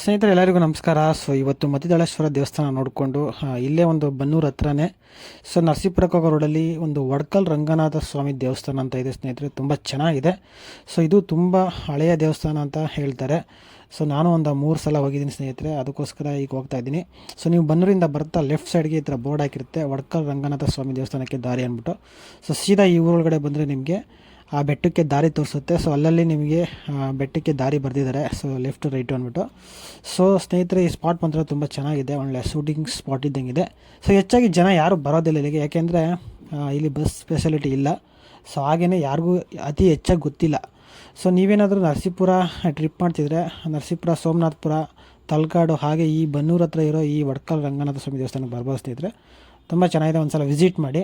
ಸ್ನೇಹಿತರೆ, ಎಲ್ಲರಿಗೂ ನಮಸ್ಕಾರ. ಸೊ ಇವತ್ತು ಮತಿದಾಳೇಶ್ವರ ದೇವಸ್ಥಾನ ನೋಡಿಕೊಂಡು ಇಲ್ಲೇ ಒಂದು ಬನ್ನೂರು ಹತ್ರನೇ, ಸೊ ನರಸೀಪುರಕ್ಕೆ ಹೋಗೋ ರೋಡಲ್ಲಿ ಒಂದು ವಡ್ಕಲ್ ರಂಗನಾಥ ಸ್ವಾಮಿ ದೇವಸ್ಥಾನ ಅಂತ ಇದೆ ಸ್ನೇಹಿತರೆ. ತುಂಬ ಚೆನ್ನಾಗಿದೆ. ಸೊ ಇದು ತುಂಬ ಹಳೆಯ ದೇವಸ್ಥಾನ ಅಂತ ಹೇಳ್ತಾರೆ. ಸೊ ನಾನು ಒಂದು ಮೂರು ಸಲ ಹೋಗಿದ್ದೀನಿ ಸ್ನೇಹಿತರೆ. ಅದಕ್ಕೋಸ್ಕರ ಈಗ ಹೋಗ್ತಾ ಇದ್ದೀನಿ. ಸೊ ನೀವು ಬನ್ನೂರಿಂದ ಬರ್ತಾ ಲೆಫ್ಟ್ ಸೈಡ್ಗೆ ಈ ಥರ ಬೋರ್ಡ್ ಹಾಕಿರುತ್ತೆ, ವಡ್ಕಲ್ ರಂಗನಾಥ ಸ್ವಾಮಿ ದೇವಸ್ಥಾನಕ್ಕೆ ದಾರಿ ಅಂದ್ಬಿಟ್ಟು. ಸೊ ಸೀದಾ ಈ ಊರೊಳಗಡೆ ಬಂದರೆ ನಿಮಗೆ ಆ ಬೆಟ್ಟಕ್ಕೆ ದಾರಿ ತೋರಿಸುತ್ತೆ. ಸೊ ಅಲ್ಲಲ್ಲಿ ನಿಮಗೆ ಬೆಟ್ಟಕ್ಕೆ ದಾರಿ ಬರೆದಿದ್ದಾರೆ. ಸೊ ಲೆಫ್ಟ್ ರೈಟು ಅಂದ್ಬಿಟ್ಟು. ಸೊ ಸ್ನೇಹಿತರೆ, ಈ ಸ್ಪಾಟ್ ಮಾತ್ರ ತುಂಬ ಚೆನ್ನಾಗಿದೆ. ಒಳ್ಳೆ ಶೂಟಿಂಗ್ ಸ್ಪಾಟ್ ಇದ್ದಂಗಿದೆ. ಸೊ ಹೆಚ್ಚಾಗಿ ಜನ ಯಾರು ಬರೋದಿಲ್ಲ ಇಲ್ಲಿಗೆ. ಯಾಕೆಂದರೆ ಇಲ್ಲಿ ಬಸ್ ಫೆಸಿಲಿಟಿ ಇಲ್ಲ. ಸೊ ಹಾಗೇ ಯಾರಿಗೂ ಅತಿ ಹೆಚ್ಚಾಗಿ ಗೊತ್ತಿಲ್ಲ. ಸೊ ನೀವೇನಾದರೂ ನರಸೀಪುರ ಟ್ರಿಪ್ ಮಾಡ್ತಿದ್ರೆ, ನರಸೀಪುರ, ಸೋಮನಾಥ್ಪುರ, ತಲಕಾಡು, ಹಾಗೆ ಈ ಬನ್ನೂರು ಹತ್ರ ಇರೋ ಈ ವಡ್ಕಲ್ ರಂಗನಾಥ ಸ್ವಾಮಿ ದೇವಸ್ಥಾನಕ್ಕೆ ಬರ್ಬೋದು ಸ್ನೇಹಿತರೆ. ತುಂಬ ಚೆನ್ನಾಗಿದೆ. ಒಂದು ಸಲ ವಿಸಿಟ್ ಮಾಡಿ.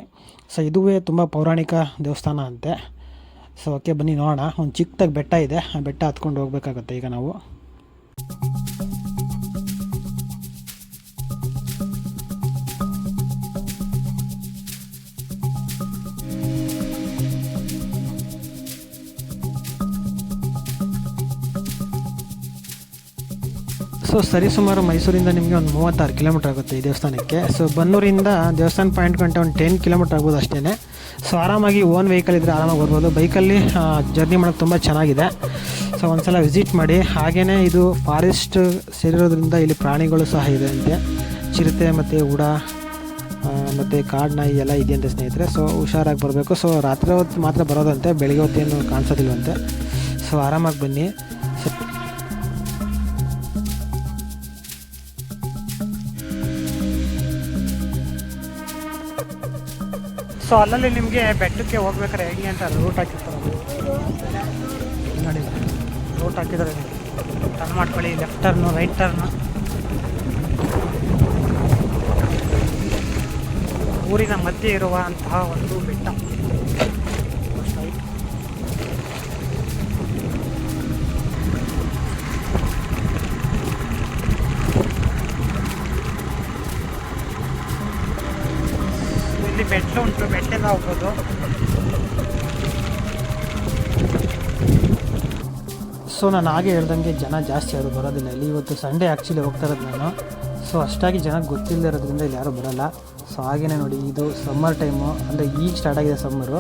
ಸೊ ಇದುವೇ ತುಂಬ ಪೌರಾಣಿಕ ದೇವಸ್ಥಾನ ಅಂತೆ. ಸೊ ಓಕೆ ಬನ್ನಿ, ನೋಡೋಣ. ಒಂದು ಚಿಕ್ಕದಾಗಿ ಬೆಟ್ಟ ಇದೆ. ಆ ಬೆಟ್ಟ ಹತ್ಕೊಂಡು ಹೋಗ್ಬೇಕಾಗತ್ತೆ ಈಗ ನಾವು. ಸೊ ಸರಿಸುಮಾರು ಮೈಸೂರಿಂದ ನಿಮಗೆ ಒಂದು ಮೂವತ್ತಾರು ಕಿಲೋಮೀಟರ್ ಆಗುತ್ತೆ ಈ ದೇವಸ್ಥಾನಕ್ಕೆ. ಸೊ ಬನ್ನೂರಿಂದ ದೇವಸ್ಥಾನ ಪಾಯಿಂಟ್ ಗಂಟೆ ಒಂದು ಟೆನ್ ಕಿಲೋಮೀಟರ್ ಆಗ್ಬೋದು ಅಷ್ಟೇ ಸೊ ಆರಾಮಾಗಿ ಓನ್ ವೆಹಿಕಲ್ ಇದ್ದರೆ ಆರಾಮಾಗಿ ಬರ್ಬೋದು ಬೈಕಲ್ಲಿ ಜರ್ನಿ ಮಾಡೋಕೆ ತುಂಬ ಚೆನ್ನಾಗಿದೆ. ಸೊ ಒಂದ್ಸಲ ವಿಸಿಟ್ ಮಾಡಿ ಹಾಗೆಯೇ ಇದು ಫಾರೆಸ್ಟ್ ಸೇರಿರೋದ್ರಿಂದ ಇಲ್ಲಿ ಪ್ರಾಣಿಗಳು ಸಹ ಇದೆ ಅಂತೆ. ಚಿರತೆ ಮತ್ತು ಉಡ ಮತ್ತು ಕಾಡು ನಾಯಿ ಎಲ್ಲ ಇದೆಯಂತೆ ಸ್ನೇಹಿತರೆ. ಸೊ ಹುಷಾರಾಗಿ ಬರಬೇಕು. ಸೊ ರಾತ್ರಿ ಹೊತ್ತು ಮಾತ್ರ ಬರೋದಂತೆ, ಬೆಳಗ್ಗೆ ಹೊತ್ತೇನು ಕಾಣಿಸೋದಿಲ್ವಂತೆ. ಸೊ ಆರಾಮಾಗಿ ಬನ್ನಿ. ಸೊ ಅಲ್ಲಲ್ಲಿ ನಿಮಗೆ ಬೆಟ್ಟಕ್ಕೆ ಹೋಗ್ಬೇಕಾದ್ರೆ ಹೆಂಗೆ ಅಂತ ರೂಟ್ ಹಾಕಿರ್ತಾರೆ ನೋಡಿ ರೂಟ್ ಹಾಕಿದ್ರೆ ಟರ್ನ್ ಮಾಡ್ಕೊಳ್ಳಿ ಲೆಫ್ಟ್ ಟರ್ನು ರೈಟ್ ಟರ್ನು ಊರಿನ ಮಧ್ಯೆ ಇರುವಂತಹ ಒಂದು ಬೆಟ್ಟ. ಬೆಟ್ಟ ಉಂಟು ಬೆಟ್ಟದಿಂದ ಹೋಗ್ಬೋದು ಸೊ ನಾನು ಹಾಗೆ ಹೇಳ್ದಂಗೆ ಜನ ಜಾಸ್ತಿ ಯಾರು ಬರೋದಿಲ್ಲ. ಇಲ್ಲಿ ಇವತ್ತು ಸಂಡೇ ಆ್ಯಕ್ಚುಲಿ ಹೋಗ್ತಾ ಇರೋದು ನಾನು. ಸೊ ಅಷ್ಟಾಗಿ ಜನ ಗೊತ್ತಿಲ್ಲದೆ ಇರೋದ್ರಿಂದ ಇಲ್ಲಿ ಯಾರೂ ಬರೋಲ್ಲ. ಸೊ ಹಾಗೆಯೇ ನೋಡಿ, ಇದು ಸಮ್ಮರ್ ಟೈಮು ಅಂದರೆ ಈಗ ಸ್ಟಾರ್ಟ್ ಆಗಿದೆ ಸಮ್ಮರು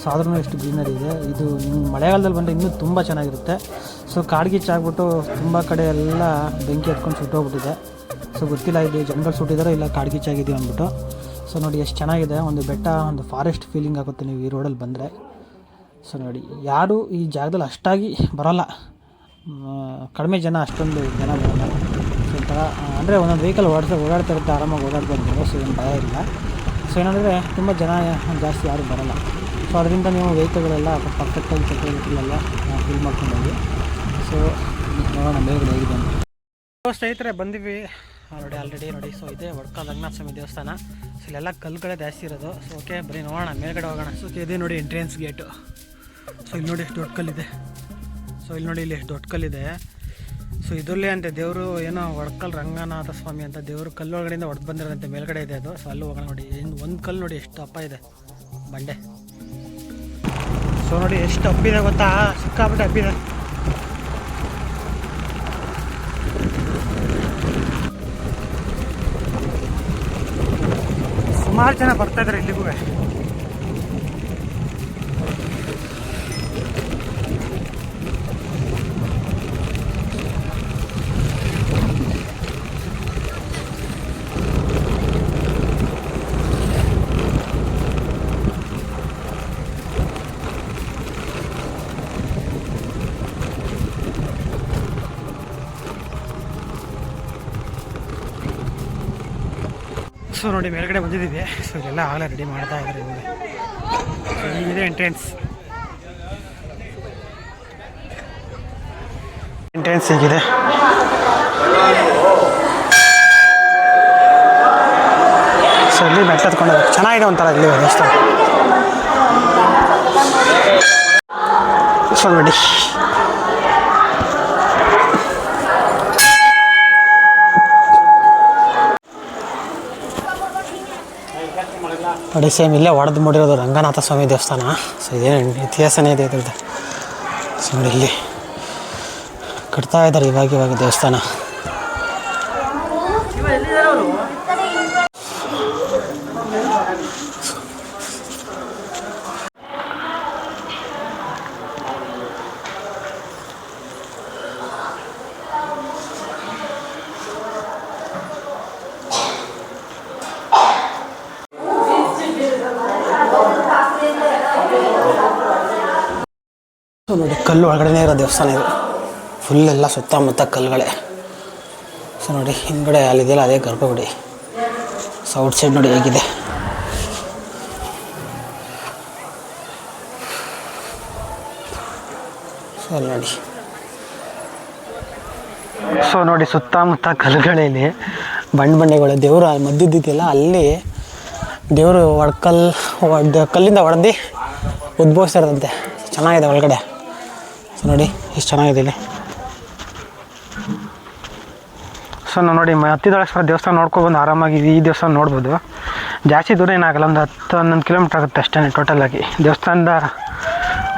ಸೊ ಆದ್ರೂ ಎಷ್ಟು ಗ್ರೀನರಿ ಇದೆ. ಇದು ಮಳೆಗಾಲದಲ್ಲಿ ಬಂದರೆ ಇನ್ನೂ ತುಂಬ ಚೆನ್ನಾಗಿರುತ್ತೆ. ಸೊ ಕಾಡ್ಗಿಚ್ಚು ಆಗ್ಬಿಟ್ಟು ತುಂಬ ಕಡೆ ಎಲ್ಲ ಬೆಂಕಿ ಹತ್ಕೊಂಡು ಸುಟ್ಟೋಗ್ಬಿಟ್ಟಿದೆ. ಸೊ ಗೊತ್ತಿಲ್ಲ ಇದು ಜಂಗಲ್ ಸುಟ್ಟಿದಾರೋ ಇಲ್ಲ ಕಾಡ್ಗಿಚ್ಚಾಗಿದೆಯೋ ಅಂದ್ಬಿಟ್ಟು. ಸೊ ನೋಡಿ, ಎಷ್ಟು ಚೆನ್ನಾಗಿದೆ. ಒಂದು ಬೆಟ್ಟ, ಒಂದು ಫಾರೆಸ್ಟ್ ಫೀಲಿಂಗ್ ಆಗುತ್ತೆ ನೀವು ಈ ರೋಡಲ್ಲಿ ಬಂದರೆ. ಸೊ ನೋಡಿ, ಯಾರು ಈ ಜಾಗದಲ್ಲಿ ಅಷ್ಟಾಗಿ ಬರೋಲ್ಲ. ಕಡಿಮೆ ಜನ ಅಷ್ಟೊಂದು ಜನ ಬರೋಲ್ಲ. ಸೊ ಒಂಥರ ಅಂದರೆ ಒಂದೊಂದು ವೆಹಿಕಲ್ ಓಡಿಸ, ಓಡಾಡ್ತಾ ಇರುತ್ತೆ, ಆರಾಮಾಗಿ ಓಡಾಡ್ಬೋದು ಸೊ ಏನು ಭಯ ಇಲ್ಲ. ಸೊ ಏನಂದರೆ, ತುಂಬ ಜನ ಜಾಸ್ತಿ ಯಾರು ಬರೋಲ್ಲ. ಸೊ ಅದರಿಂದ ನೀವು ವೆಹಿಕಲ್ಗಳೆಲ್ಲ ಪರ್ಫೆಕ್ಟಾಗಿ ಸೆಕ್ಯೂರಿಟಿಲೆಲ್ಲ ಫಿಲ್ ಮಾಡ್ಕೊಂಡು ಸೊ ನೋಡೋಣ ಬೇಗ ಹೇಗಿದೆ ಸ್ನೇಹಿತರೆ, ಬಂದಿವಿ. ನೋಡಿ ಆಲ್ರೆಡಿ ನೋಡಿ. ಸೊ ಇದೆ ವಡ್ಕ ರಂಗನಾಥ ಸ್ವಾಮಿ ದೇವಸ್ಥಾನ. ಸೊ ಇಲ್ಲೆಲ್ಲ ಕಲ್ಲುಗಳೇ ಜಾಸ್ತಿ ಇರೋದು. ಸೊ ಓಕೆ ಬರೀ ನೋಡೋಣ, ಮೇಲ್ಗಡೆ ಹೋಗೋಣ. ಸೊ ಇದೆ ನೋಡಿ ಎಂಟ್ರೆನ್ಸ್ ಗೇಟು ಸೊ ಇಲ್ಲಿ ನೋಡಿ ಎಷ್ಟು ದೊಡ್ಡ ಕಲ್ಲಿದೆ. ಸೊ ಇಲ್ಲಿ ನೋಡಿ ಇಲ್ಲಿ ಎಷ್ಟು ದೊಡ್ಡ ಕಲ್ಲಿದೆ. ಸೊ ಇದರಲ್ಲೇ ಅಂತ ದೇವರು ಏನೋ ಒಡ್ಕಲ್ ರಂಗನಾಥ ಸ್ವಾಮಿ ಅಂತ ದೇವರು ಕಲ್ಲೊಳಗಡೆಯಿಂದ ಹೊಡೆದು ಬಂದಿರೋದಂತೆ, ಮೇಲ್ಗಡೆ ಇದೆ ಅದು. ಸೊ ಅಲ್ಲಿ ಹೋಗೋಣ ನೋಡಿ. ಇನ್ನು ಒಂದು ಕಲ್ಲು ನೋಡಿ ಎಷ್ಟು ಅಪ್ಪ ಇದೆ. ಬಂಡೆ. ಸೊ ನೋಡಿ ಎಷ್ಟು ಅಪ್ಪಿದೆ ಗೊತ್ತಾ? ಸಿಕ್ಕಾಬಿಟ್ಟು ಅಪ್ಪಿದೆ ಸುಮಾರು ಜನ ಬರ್ತಾ ಇದ್ದಾರೆ ಇಲ್ಲಿಗೂ. ಸೊ ನೋಡಿ, ಮೇಲ್ಗಡೆ ಬಂದಿದ್ದೀವಿ. ಸೊ ಎಲ್ಲ ಆಗಲೇ ರೆಡಿ ಮಾಡ್ತಾ ಇದ್ದಾರೆ ಇವಾಗ ಈಗಿದೆ ಎಂಟ್ರೆನ್ಸ್ ಎಂಟ್ರೆನ್ಸ್ ಹೀಗಿದೆ. ಸೊ ಇಲ್ಲಿ ಮೆಟ್ಲು ಹತ್ಕೊಂಡು ಚೆನ್ನಾಗಿದೆ ಒಂಥರ ಇಲ್ಲಿ ದೇವಸ್ಥಾನ ಸೊ ನೋಡಿ. ಕಡೆ ಸೇಮ್ ಇಲ್ಲೇ ಒಡೆದು ಮಾಡಿರೋದು ರಂಗನಾಥ ಸ್ವಾಮಿ ದೇವಸ್ಥಾನ. ಸೊ ಇದೇನು ಇತಿಹಾಸನೇ ಇದೆ ಇದ್ರದ್ದು. ಸೊ ನೋಡಿ ಇಲ್ಲಿ ಕಟ್ತಾ ಇದ್ದಾರೆ ಇವಾಗ ಇವಾಗ ದೇವಸ್ಥಾನ. ನೋಡಿ ಕಲ್ಲು ಒಳಗಡೆನೇ ಇರೋ ದೇವಸ್ಥಾನ ಇದು. ಫುಲ್ಲೆಲ್ಲ ಸುತ್ತಮುತ್ತ ಕಲ್ಲುಗಳೇ. ಸೊ ನೋಡಿ, ಹಿಂದ್ಗಡೆ ಅಲ್ಲಿದೆಯಲ್ಲ, ಅದೇ ಗರ್ಭಗುಡಿ. ಸೊ ಔಟ್ ಸೈಡ್ ನೋಡಿ ಹೇಗಿದೆ. ಸೊ ನೋಡಿ. ಸೊ ನೋಡಿ, ಸುತ್ತಮುತ್ತ ಕಲ್ಲುಗಳಲ್ಲಿ ಬಣ್ಣ ಬಂಡೆಗಳು ದೇವರು ಮದ್ದಿದ್ದಿದೆಯಲ್ಲ ಅಲ್ಲಿ ದೇವರು ಒಡ್ಕಲ್, ಒಡ್ ಕಲ್ಲಿಂದ ಒಡೆದು ಉದ್ಭವಿಸಿರೋದಂತೆ. ಚೆನ್ನಾಗಿದೆ ಒಳಗಡೆ. ಸೊ ನೋಡಿ ಎಷ್ಟು ಚೆನ್ನಾಗಿದೆ ಇಲ್ಲಿ. ಸೊ ನಾವು ನೋಡಿ ಹತ್ತಿದಳೇಶ್ವರ ದೇವಸ್ಥಾನ ನೋಡ್ಕೊಬಂದು ಆರಾಮಾಗಿ ಈ ದೇವಸ್ಥಾನ ನೋಡ್ಬೋದು. ಜಾಸ್ತಿ ದೂರ ಏನಾಗಲ್ಲ ಒಂದು ಹತ್ತು ಹನ್ನೊಂದು ಕಿಲೋಮೀಟ್ರ್ ಆಗುತ್ತೆ ಅಷ್ಟೇ ಟೋಟಲಾಗಿ ದೇವಸ್ಥಾನದ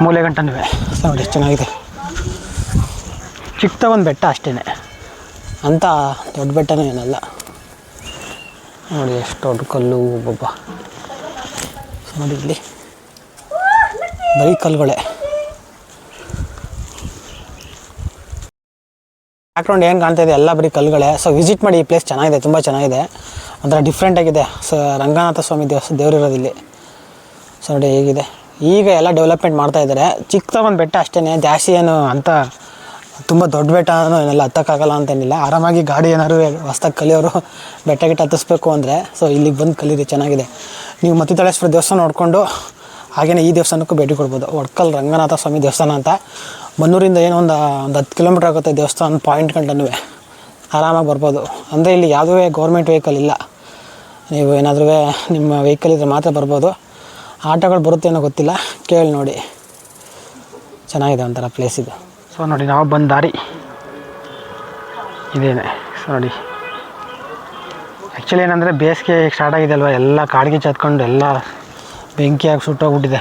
ಮೂಲೆ ಗಂಟನೂ ಸೊ ನೋಡಿ ಎಷ್ಟು ಚೆನ್ನಾಗಿದೆ. ಚಿಕ್ಕ ಒಂದು ಬೆಟ್ಟ ಅಷ್ಟೇ ಅಂತ ದೊಡ್ಡ ಬೆಟ್ಟನೂ ಏನಲ್ಲ. ನೋಡಿ ಎಷ್ಟು ದೊಡ್ಡ ಕಲ್ಲು ಒಬ್ಬೊಬ್ಬ. ಸೊ ನೋಡಿ ಇಲ್ಲಿ ಬರೀ ಕಲ್ಲುಗಳೇ. ಬ್ಯಾಕ್ಗ್ರೌಂಡ್ ಏನು ಕಾಣ್ತಾ ಇದೆ? ಎಲ್ಲ ಬರೀ ಕಲ್ಲುಗಳೇ. ಸೊ ವಿಸಿಟ್ ಮಾಡಿ ಈ ಪ್ಲೇಸ್ ಚೆನ್ನಾಗಿದೆ, ತುಂಬ ಚೆನ್ನಾಗಿದೆ. ಒಂಥರ ಡಿಫ್ರೆಂಟ್ ಆಗಿದೆ. ಸೊ ರಂಗನಾಥ ಸ್ವಾಮಿ ದೇವಸ್ ದೇವರಿರೋದಿಲ್ಲಿ ಸೊ ನೋಡಿ ಹೇಗಿದೆ. ಈಗ ಎಲ್ಲ ಡೆವಲಪ್ಮೆಂಟ್ ಮಾಡ್ತಾ ಇದ್ದಾರೆ ಚಿಕ್ಕದ ಒಂದು ಬೆಟ್ಟ ಅಷ್ಟೇ ಜಾಸ್ತಿ ಏನು ಅಂತ ತುಂಬ ದೊಡ್ಡ ಬೆಟ್ಟ ಏನೆಲ್ಲ, ಹತ್ತಕ್ಕಾಗಲ್ಲ ಅಂತೇನಿಲ್ಲ. ಆರಾಮಾಗಿ ಗಾಡಿ ಏನಾದ್ರು ಹೊಸ್ದಾಗಿ ಕಲಿಯೋರು ಬೆಟ್ಟ ಗಿಟ್ಟ ಹತ್ತಿಸ್ಬೇಕು ಅಂದರೆ ಸೊ ಇಲ್ಲಿಗೆ ಬಂದು ಕಲೀರಿ, ಚೆನ್ನಾಗಿದೆ. ನೀವು ಮತ್ತಿತಳೇಶ್ವರ ದೇವಸ್ಥಾನ ನೋಡಿಕೊಂಡು ಹಾಗೆಯೇ ಈ ದೇವಸ್ಥಾನಕ್ಕೂ ಭೇಟಿ ಕೊಡ್ಬೋದು. ಒಡ್ಕಲ್ ರಂಗನಾಥ ಸ್ವಾಮಿ ದೇವಸ್ಥಾನ ಅಂತ. ಬನ್ನೂರಿಂದ ಏನೋ ಒಂದು ಒಂದು ಹತ್ತು ಕಿಲೋಮೀಟ್ರ್ ಆಗುತ್ತೆ ದೇವಸ್ಥಾನ ಪಾಯಿಂಟ್ ಗಂಟನೂ. ಆರಾಮಾಗಿ ಬರ್ಬೋದು. ಅಂದರೆ ಇಲ್ಲಿ ಯಾವುದೇ ಗೌರ್ಮೆಂಟ್ ವೆಹಿಕಲ್ ಇಲ್ಲ. ನೀವು ಏನಾದರೂ ನಿಮ್ಮ ವೆಹಿಕಲ್ ಇದ್ದರೆ ಮಾತ್ರ ಬರ್ಬೋದು. ಆಟೋಗಳು ಬರುತ್ತೇನೋ ಗೊತ್ತಿಲ್ಲ. ಕೇಳಿ ನೋಡಿ. ಚೆನ್ನಾಗಿದೆ ಒಂಥರ ಪ್ಲೇಸ್ ಇದು. ಸೊ ನೋಡಿ, ನಾವು ಬಂದ ದಾರಿ. ಇದೇನೆ. ಸೊ ನೋಡಿ. ಆ್ಯಕ್ಚುಲಿ ಏನಂದರೆ ಬೇಸಿಗೆ ಸ್ಟಾರ್ಟ್ ಆಗಿದೆ ಅಲ್ವಾ ಎಲ್ಲ ಕಾಡಿಗೆ ಚತ್ಕೊಂಡು ಎಲ್ಲ ಬೆಂಕಿಯಾಗಿ ಸುಟ್ಟೋಗ್ಬಿಟ್ಟಿದೆ.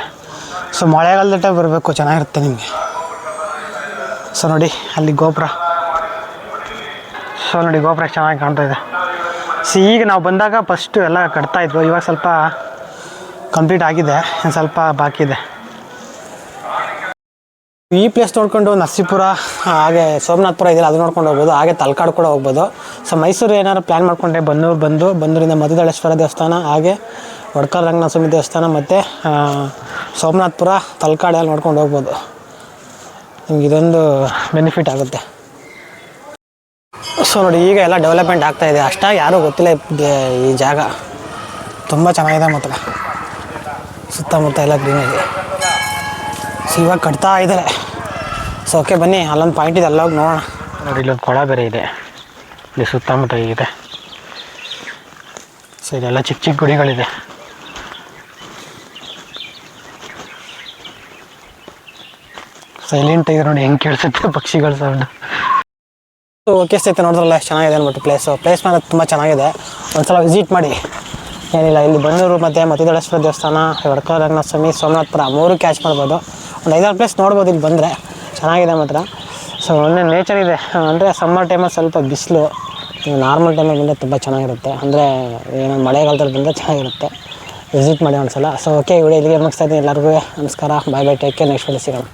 ಸೊ ಮಳೆಗಾಲದ ಬರಬೇಕು, ಚೆನ್ನಾಗಿರುತ್ತೆ ನಿಮಗೆ. ಸೊ ನೋಡಿ, ಅಲ್ಲಿ ಗೋಪುರ. ಸೊ ನೋಡಿ, ಗೋಪುರ ಚೆನ್ನಾಗಿ ಕಾಣ್ತಾ ಇದೆ. ಸೊ ಈಗ ನಾವು ಬಂದಾಗ ಫಸ್ಟು ಎಲ್ಲ ಕಟ್ತಾ ಇದ್ವು. ಇವಾಗ ಸ್ವಲ್ಪ ಕಂಪ್ಲೀಟ್ ಆಗಿದೆ. ಇನ್ನು ಸ್ವಲ್ಪ ಬಾಕಿ ಇದೆ. ಈ ಪ್ಲೇಸ್ ನೋಡ್ಕೊಂಡು ನರಸೀಪುರ, ಹಾಗೆ ಸೋಮನಾಥ್ಪುರ ಇದೆಯಲ್ಲ ಅದು ನೋಡ್ಕೊಂಡು ಹೋಗ್ಬೋದು. ಹಾಗೆ ತಲಕಾಡು ಕೂಡ ಹೋಗ್ಬೋದು. ಸೊ ಮೈಸೂರು ಏನಾದ್ರು ಪ್ಲ್ಯಾನ್ ಮಾಡ್ಕೊಂಡೆ, ಬನ್ನೂರು ಬಂದು ಬಂದೂರಿಂದ ಮಧುದಳೇಶ್ವರ ದೇವಸ್ಥಾನ, ಹಾಗೆ ವಡ್ಕಲ್ ರಂಗನಾಥ ಸ್ವಾಮಿ ದೇವಸ್ಥಾನ, ಮತ್ತು ಸೋಮನಾಥ್ಪುರ, ತಲಕಾಡು ನೋಡ್ಕೊಂಡು ಹೋಗ್ಬೋದು. ನಿಮ್ಗೆ ಇದೊಂದು ಬೆನಿಫಿಟ್ ಆಗುತ್ತೆ. ಸೊ ನೋಡಿ, ಈಗ ಎಲ್ಲ ಡೆವಲಪ್ಮೆಂಟ್ ಆಗ್ತಾ ಇದೆ. ಅಷ್ಟಾಗಿ ಯಾರೂ ಗೊತ್ತಿಲ್ಲ ಈ ಜಾಗ. ತುಂಬ ಚೆನ್ನಾಗಿದೆ ಮಾತ್ರ. ಸುತ್ತಮುತ್ತ ಎಲ್ಲ ಇದೆ ಸೊ ಇವಾಗ ಕಟ್ತಾ ಇದ್ದಾರೆ. ಸೊ ಓಕೆ ಬನ್ನಿ. ಅಲ್ಲೊಂದು ಪಾಯಿಂಟ್ ಇದೆ, ಅಲ್ಲೋಗಿ ನೋಡೋಣ. ನೋಡಿ, ಇಲ್ಲೊಂದು ಕೊಳ ಬೇರೆ ಇದೆ. ಇಲ್ಲಿ ಸುತ್ತಮುತ್ತ ಇದೆ ಸೊ ಇದೆಲ್ಲ ಚಿಕ್ಕ ಚಿಕ್ಕ ಗುಡಿಗಳಿದೆ. ಸೈಲೆಂಟ್ ಆಗಿದೆ ನೋಡಿ ಹೆಂಗೆ ಕೇಳಿಸುತ್ತೆ ಪಕ್ಷಿಗಳ ಸೌಂಡ್ ಓಕೆ ಸ್ನೇಹಿತರೆ, ನೋಡಿದ್ರಲ್ಲ, ಚೆನ್ನಾಗಿದೆ ಅಂದ್ಬಿಟ್ಟು ಪ್ಲೇಸು ಪ್ಲೇಸ್ ಮೇಲೆ ತುಂಬ ಚೆನ್ನಾಗಿದೆ. ಒಂದ್ಸಲ ವಿಸಿಟ್ ಮಾಡಿ. ಏನಿಲ್ಲ, ಇಲ್ಲಿ ಬನ್ನೂರು ಮತ್ತು ಮತ್ತಿದಳೇಶ್ವರ ದೇವಸ್ಥಾನ ವಡ್ಕ ರಂಗನಾಥ ಸ್ವಾಮಿ ಸೋಮನಾಥಪುರ ಮೂರು ಕ್ಯಾಚ್ ಮಾಡ್ಬೋದು. ಒಂದು ಐದಾರು ಪ್ಲೇಸ್ ನೋಡ್ಬೋದು ಇಲ್ಲಿ ಬಂದರೆ. ಚೆನ್ನಾಗಿದೆ ಮಾತ್ರ. ಸೊ ಒಳ್ಳೆ ನೇಚರ್ ಇದೆ. ಅಂದರೆ ಸಮ್ಮರ್ ಟೈಮಲ್ಲಿ ಸ್ವಲ್ಪ ಬಿಸಿಲು ನಾರ್ಮಲ್ ಟೈಮಲ್ಲಿ ಬಂದರೆ ತುಂಬ ಚೆನ್ನಾಗಿರುತ್ತೆ. ಅಂದರೆ ಏನು ಮಳೆಗಾಲದಲ್ಲಿ ಬಂದರೆ ಚೆನ್ನಾಗಿರುತ್ತೆ. ವಿಸಿಟ್ ಮಾಡಿ ಒಂದ್ಸಲ. ಸೊ ಓಕೆ ವಿಡಿಯೋ ಇಲ್ಲಿಗೆ ಮುಗಿಸ್ತಾ ಇದ್ದೀನಿ. ಎಲ್ಲರಿಗೂ ನಮಸ್ಕಾರ. Bye bye take care next video ಸಿಗೋಣ.